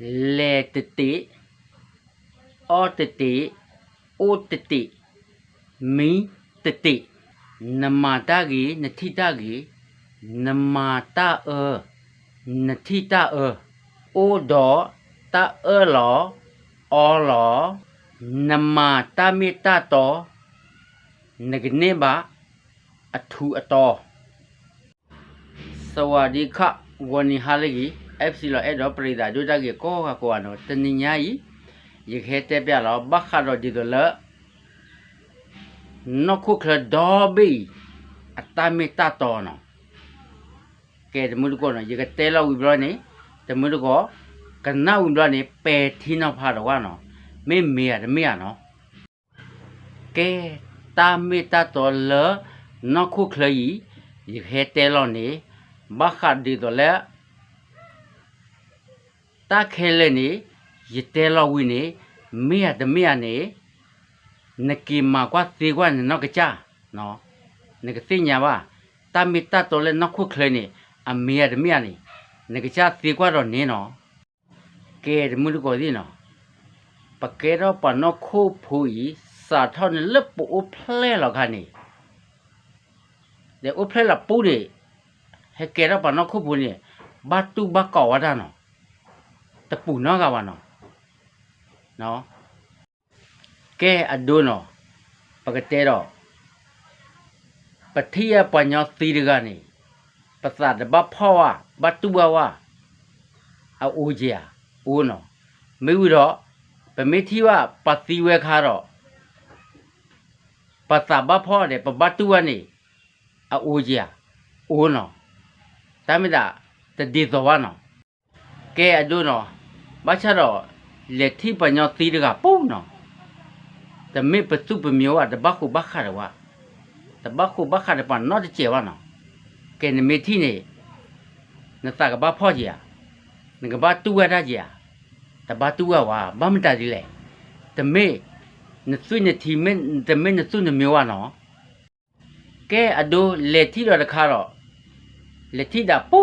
เลติติออติติอุติติมิติตินมาตากีนทิตากีนมาตาเอนทิตาเอออุดอตาเอหลออหลอนมาตามิตาตอนกเนบะอทูอตอสวัสดีค่ะวันนี้ฮาเลกี FC လောအဲ့တော့ပရိသတ်တို့တကေကောကကောနော်တနင်္ညာကြီးရခဲတက်ပြလောဘခါတော့ဒီတော့လနခုခလဒေါ်ဘီအတမေတတော်နော်ကဲတမှုကောနော်ရခဲတဲလောက်ဝီဘလောနေတမှုကောကနဝီဘလောနေပယ်ထင်းတော့ဖာတော့ကနော်မေမေရတမေရနော်ကဲတာမေတတော်လနခုခလကြီးရခဲတဲလောက်နေဘာခတ်ဒီတော့လေ တာခဲလေနေရတဲလောက်ဝိနေမေရတမေရနေနကီမာကွာသေကွာနောက်ကကြနော်နကသိညာပါတာမီတတ်တော့လေနောက်ခုခလဲနေအမေရတမေရနေနကကြသေကွာတော့နင်းနော်ကဲတမှုလကိုဒီနော်ပကဲတော့ပနောခုဖူဤစာထောင်းလက်ပူဖလဲလောက်ခါနေတဲ့ဥဖလဲလာပူနေ he kera pa no khu bu ni ba tu ba ka wa da no ta pu no ga wa no no ke ado no pa ka te ro pa thi ya pa nya ti de ga ni pa sa de ba pho wa ba tu ba wa a o je ya o no me wi ro pa me thi wa pa ti we kha ro pa sa ba pho de pa ba tu wa ni a o je ya o no တမဒါတဒီသောဝနောကဲအဒုနော မချတော့လက်ထိပညောသီးတကပုံနောတမေပစုပမျိုးอ่ะတဘခုဘခရဝတဘခုဘခရပနောတကျေဝနောကဲနမေထိနေနတကဘဖော့ကြီးနကဘတူဝရကြီးတဘတူဝဝဘာမတဒီလေတမေနစွနတီမင်တမေနစွနမျိုးဝနောကဲအဒိုလက်ထိတော့တခါတော့လက်ထိတာပူ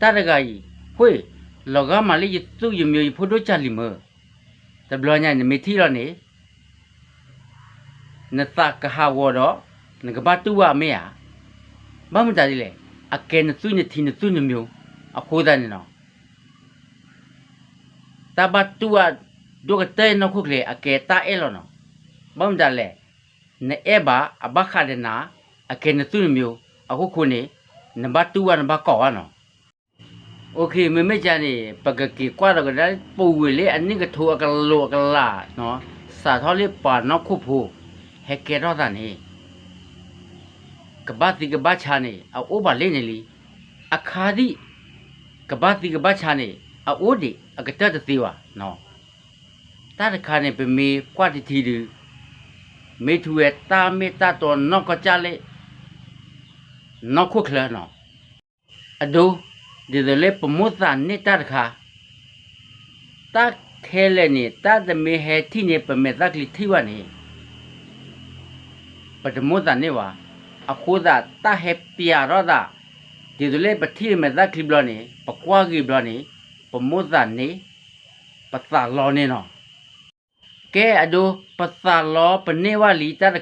တရဂါကြီးဟွေ လောကမလေးသူ့ရမျိုးဖိုတိုချလီမတဘလညာနမေထီရနေနသကဟာဝတော့ငကပတ်တူဝမေယဘာမတဒီလေအကဲနသူညတီနသူညမျိုးအခိုးတဲ့နော်တဘတူဝဒုကတဲနခုကလေအကဲတာအဲလောနော်ဘာမတလဲနေအဘအဘခဒနာအကဲနသူညမျိုးအခုခုနေနံပါတ်2ကနံ โอเคมันไม่จะนี่ปกติกว่าเราก็ได้ปูเลยอันนี้ก็ทัวกันโลกันล่าเนาะสาทอเรียปานอกคู่ผูเฮเกรอดานี่กบ้าติกบ้าชานี่เอาโอบาเล่นเลยอาคาดิกบ้าติกบ้าชานี่เอาโอดิอากาศจะตีวะเนาะตาคานี่เป็นมีกว่าที่ทีดือเมทูเอตาเมตาตัวนอกก็จะเลยนอกคู่เคลนเนาะอดู ဒီလေပမုသနေတာတခါတခဲလေနေတတမေဟေတိနေပမေတကလိထိဝနေပတမုသနေဝအခုသာတဟေပြရတော့ဒီလေပတိမေတကလိဘလနေပကွာကိဘလနေပမုသနေပသလောနေနော်ကဲအဒိုပသလောပနေဝလီတတ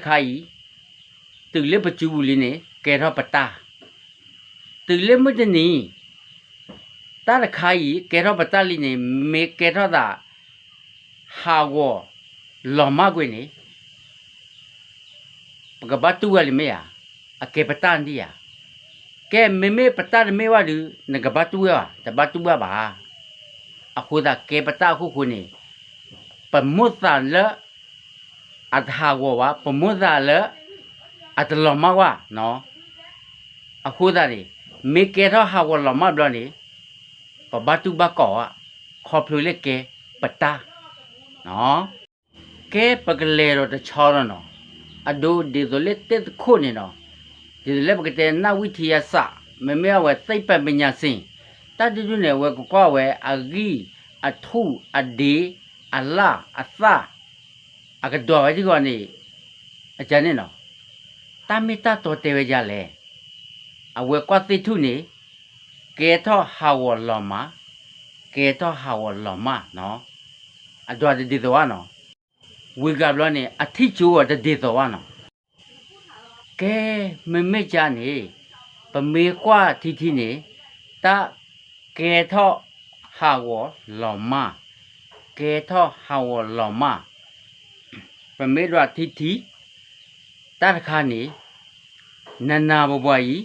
ခါဤသူလေပချူဘူးလီနေကဲတော့ပတာသူလေမတနီတာရခိုင်ကဲတော့ပတလီနေမေကဲတော့တာဟာဝလောမကွေနေပကပတ်တူဝလီမေယာအကေပတန်ဒီယာကဲမေမေပတရမေဝလူငကပတ်တူဝတပတ်တူဝပါအခုဒါကေပတခုခုနေပမုသလအထာဝဝပမုသလအတလောမဝနော်အခုဒါနေမေကေရဟာဝလမဘလနေ ပဘတုဘကောခေါ်ဖလူလေကေပတာနော်ကဲပကလေတော့တချောရနော်အဒိုဒီဇိုလက်တက်ခုနေနော်ဒီလက်ပကတဲ့နဝိထယစမမေဝဲစိတ်ပတ်ပညာစင်တတတုနေဝဲကောဝဲအဂီအထုအဒီအလာအသအကတော်ဝဲဒီကောနေအကြနေနော်တမိတတော်တေဝဲကြလဲအဝဲကွာတိထုနေ ကေထောဟာဝလောမကေတော့ဟာဝလော်မနော်အတော်တည်းတော့နော်ဝေကဘလနေအထိချိုးတည်းတော့နော်ကဲမမေကြနေပမေကွာတီတီနေတာကေတော့ဟာဝလော်မကေတော့ဟာဝလော်မပမေရတီတီတတ်ခါနေနန္နာဘဘွားကြီး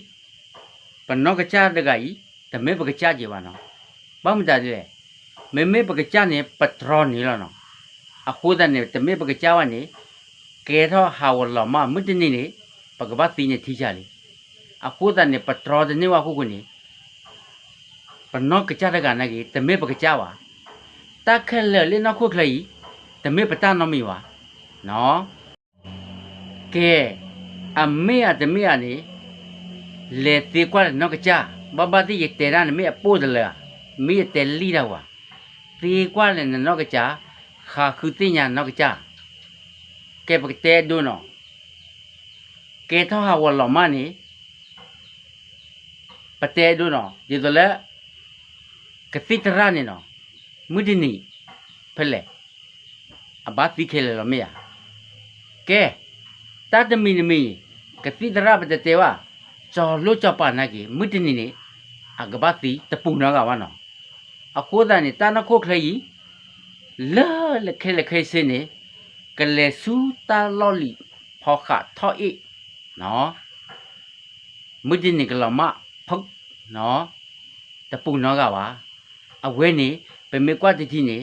ပနောကချတကကြီး တမေပကချကြီးပါနော်ဘာမှမတတ်သေးမေမေပကချနေပထရောနေလောနော်အခုတည်းနေတမေပကချဝနေကေတော့ဟာဝလော်မမတနေနေပကပတ်တိနေထီချလေအခုတည်းနေပထရောနေဝခုကနေပနောကချတကနာကြီးတမေပကချဝတခက်လေလေနောက်ခုခလေးတမေပတနောမီဝါနော်ကဲအမေအတမေအနေလေတေကွာနောက်ကချဘဘတိရတေရနမေပိုးတယ်လားမေတေလီတော့ဝါတေကွာ လည်းနောက်ကချခါခုတိညာနောက်ကချကဲပကတဲဒုနောကဲထောဟာဝလောမနီပတဲဒုနောဒီတော့လေကတိတရနေနောမုဒိနီဖလဲအဘတိခဲလေလောမေယာကဲတတ်တမီနမီကတိတရပတတေဝကြော်လို့ကြောက်ပါနာကြီးမုဒိနီနေအကဘတိတပူနာကဝါနော အခုတန်နေတနခုခလေးလာလက်ခဲလက်ခဲစင်းနေကလေဆူတာလော်လီဖောခထော့ဣနော်မုဒိနီကလမဖုတ်နော်တပူနာကဝါအဝဲနေပမေကွာတတိနေ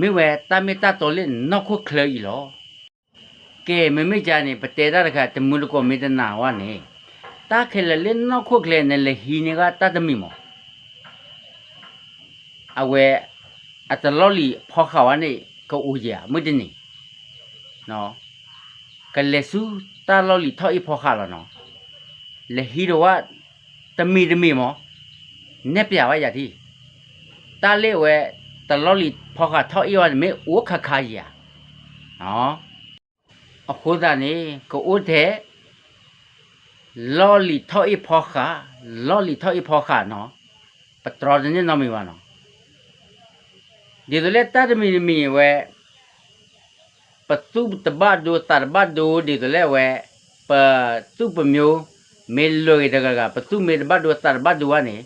မေဝဲတမေတတော်လေးနောက်ခုခလေးလောကဲမမေကြနေပတေတာတခတမူလကောမေတနာဝနေ တာခဲလေလေးနောက်ခုခလေးနဲ့လေဟီနေကတတ်တမိမောအဝဲအတလောလီဖောခဝနေကိုဦးရမွတနေနော်ကလေစုတာလောလီထောက်အဖောခလာနော်လေဟီရောဝတမီတမီမောနေပြဝရတီတာလေးဝဲတလောလီဖောခထောက်အဝမေအိုခခါရနော်အခုဒါနေကိုဦးတဲ့ လော်လီထော့အဖောခါလော်လီထော့အဖောခါနော်ပထရဒင်းနော်မိဝါနော်ဒီလိုလက်တတ်မီမီဝဲပသူတဘတ်ဒိုတဘတ်ဒိုဒီလိုလက်ဝဲပသူပမျိုးမေလိုရတကကပသူမေတဘတ်ဒိုတဘတ်ဒိုဝနေ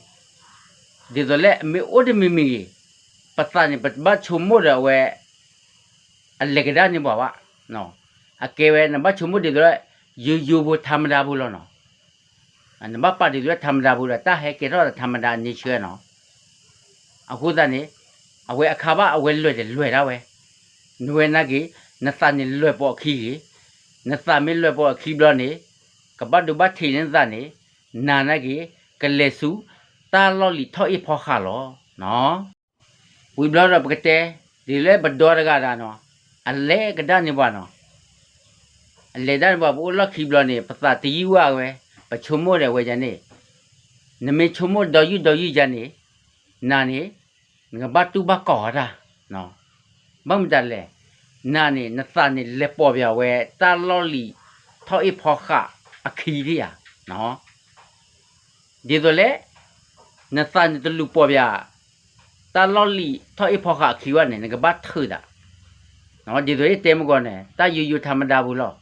ဒီလိုလက်မေအိုဒမီမီပသန်ပဘတ်ချုံမောရဝဲအလက်ကဒါနေပါဝနော်အကေဝဲနဘတ်ချုံမောဒီလိုလက်ယူယူဘသမဒါဘူးလောနော် နမပါတိရသမ္မတာဘုရားတာဟဲကေရောသမ္မတာနေချွဲနော်အခုတည်းအဝဲအခါပါအဝဲလွယ်တယ်လွယ်တာပဲနွယ်နကီနသနေလွယ်ပေါ်ခီကြီးနသမီလွယ်ပေါ်ခီဘလနေကပတ်ဒုဘထီနေသနေနာနကီကလေစုတာလော်လီထော့အဖောခါလောနော်ဝီဘလရပကတဲ့ဒီလေဘဒောရကတာနော်အလဲကဒနေပါနော်အလဲဒါဘာဘူးလခီဘလနေပသတီဝါပဲ chomo re we jane name chomo do yu do yu jane nani ngaba tu ba ko ra no bam da le nani na sa ni le po bya we ta lo li tho i pho kha a khi ri ya no di do le na sa ni tu lu po bya ta lo li tho i pho kha khi wa ne ngaba thu da နော်ဒီလိုရေးတဲမကောနဲ့တာယူယူထမတာဘူးလို့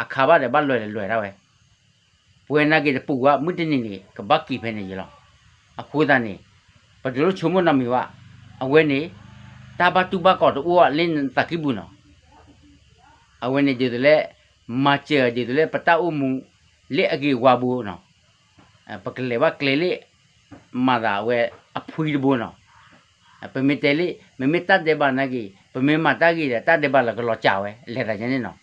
အခါပါတယ်ဘာလွယ်လွယ်တော့ပဲ ပွဲနာကေပူကမွတနေနေကဘကီဖဲနေရလောအခုတန်းနေဘယ်လိုချုံမနမီဝအဝဲနေတာဘတူဘကောတူအလင်းတကိဘူးနော်အဝဲနေဒီလေမချေဒီလေပတာအမှုလေအကေဝါဘူးနော်အပကလေဘကလေလေမာဒါဝဲအဖွီဘူးနော်အပမီတဲလေမမီတတ်တဲ့ဘာနာကြီးပမေမတာကြီးတဲ့တတ်တဲ့ဘာလကလောချဝဲလေတာချင်းနေနော်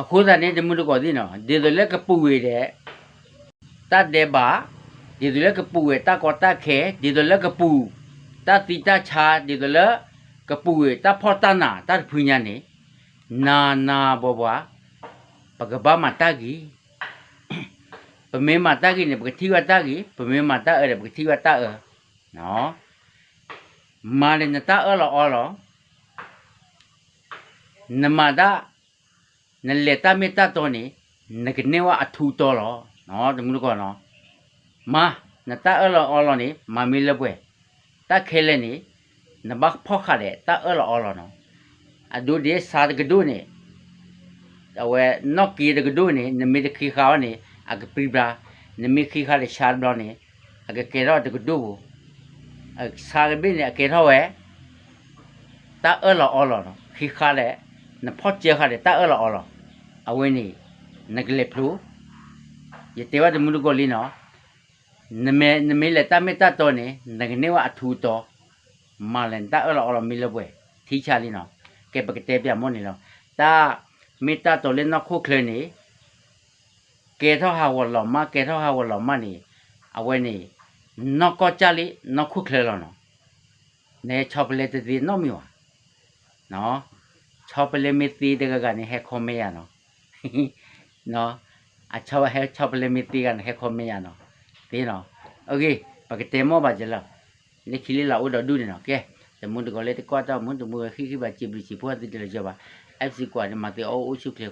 အခုသာနေတမှုတကောဒီနော်ဒီလေကပူဝေတဲ့ တတ်တဲ့ဘာဒီလေကပူဝေတကောတခဲဒီလေကပူတတိတချာဒီကလကပူရတဖောတနာတဖူညာနေနာနာဘောဘွားပကဘာမတဂီပမေမတဂီနေပကတိဝတဂီပမေမတအဲ့ပကတိဝတအနော်မာလနတအလောအလောနမဒနလေတမေတတောနေနကနေဝအထူတော်လော နော်တမှုကောနော်မာနတအလောအလောနေမမီလပွဲ ta khele ni na ba pho kha de ta elo olo no adu de sa de gdu ni awe nok ki de gdu ni na mi de khi kha ni ag pri bra na mi khi kha de shar bra ni ag ke ro de gdu bu ag sa de bi ni ke ro we ta elo olo no khi kha de na pho che kha de ta elo olo awe ni na gle plu ye te wa de mu ko li no နမေနမေလက်တမေတ္တတော်နေငကနေဝအထူတော်မာလန်တာအလောအလောမီလပွဲထီချလီနော်ကဲ ပကတဲ့ပြမောနေလောတာမေတ္တတော်လည်းနော်ခုခလနေကဲထောဟာဝလောမကဲထောဟာဝလောမနေအဝဲနေနော်ကောကြလီနော်ခုခလလောနော်နေချောပလက်တီနော်မီဝနော်ချောပလက်မီတီတကကနေဟဲခေါ်မေရနော်နော်အချောဟဲချောပလက်မီတီကနေဟဲခေါ်မေရနော် thế nào ok và cái tema bà chỉ là nếu khi là ở đó đu này nào ok thì muốn được gọi lên thì qua tao muốn được mua khi khi bà chìm thì chỉ mua thì là cho bà em chỉ quả nhưng mà thì ô ô chụp thì